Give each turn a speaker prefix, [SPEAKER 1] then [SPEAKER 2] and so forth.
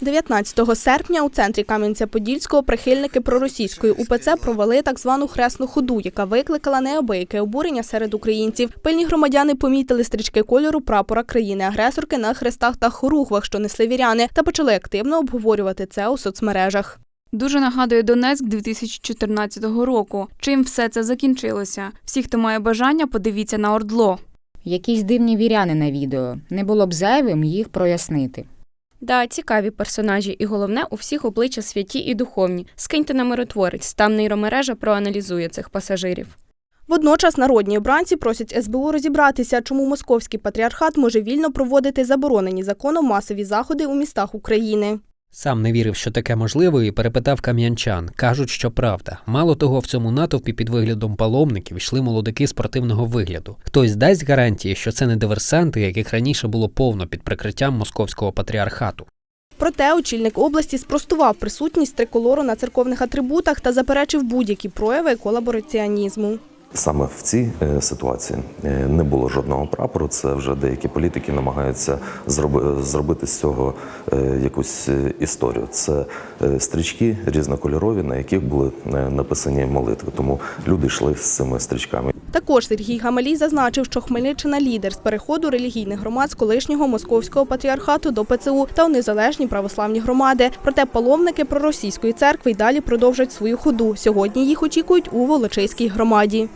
[SPEAKER 1] 19 серпня у центрі Кам'янця-Подільського прихильники проросійської УПЦ провели так звану хресну ходу, яка викликала неабияке обурення серед українців. Пильні громадяни помітили стрічки кольору прапора країни-агресорки на хрестах та хоругвах, що несли віряни, та почали активно обговорювати це у соцмережах.
[SPEAKER 2] Дуже нагадує Донецьк 2014 року. Чим все це закінчилося? Всі, хто має бажання, подивіться на Ордло.
[SPEAKER 3] Якісь дивні віряни на відео. Не було б зайвим їх прояснити.
[SPEAKER 4] Да, цікаві персонажі, і головне, у всіх обличчя святі і духовні. Скиньте на миротворець, там нейромережа проаналізує цих пасажирів.
[SPEAKER 1] Водночас народні обранці просять СБУ розібратися, чому московський патріархат може вільно проводити заборонені законом масові заходи у містах України.
[SPEAKER 5] Сам не вірив, що таке можливо, і перепитав кам'янчан. Кажуть, що правда. Мало того, в цьому натовпі під виглядом паломників йшли молодики спортивного вигляду. Хтось дасть гарантії, що це не диверсанти, яких раніше було повно під прикриттям московського патріархату.
[SPEAKER 1] Проте очільник області спростував присутність триколору на церковних атрибутах та заперечив будь-які прояви колабораціонізму.
[SPEAKER 6] Саме в цій е, ситуації е, не було жодного прапору. Це вже деякі політики намагаються зробити з цього е, якусь історію. Це стрічки різнокольорові, на яких були написані молитви. Тому люди йшли з цими стрічками.
[SPEAKER 1] Також Сергій Гамалій зазначив, що Хмельниччина лідер з переходу релігійних громад з колишнього московського патріархату до ПЦУ та у незалежні православні громади. Проте паломники проросійської церкви й далі продовжать свою ходу. Сьогодні їх очікують у Волочиській громаді.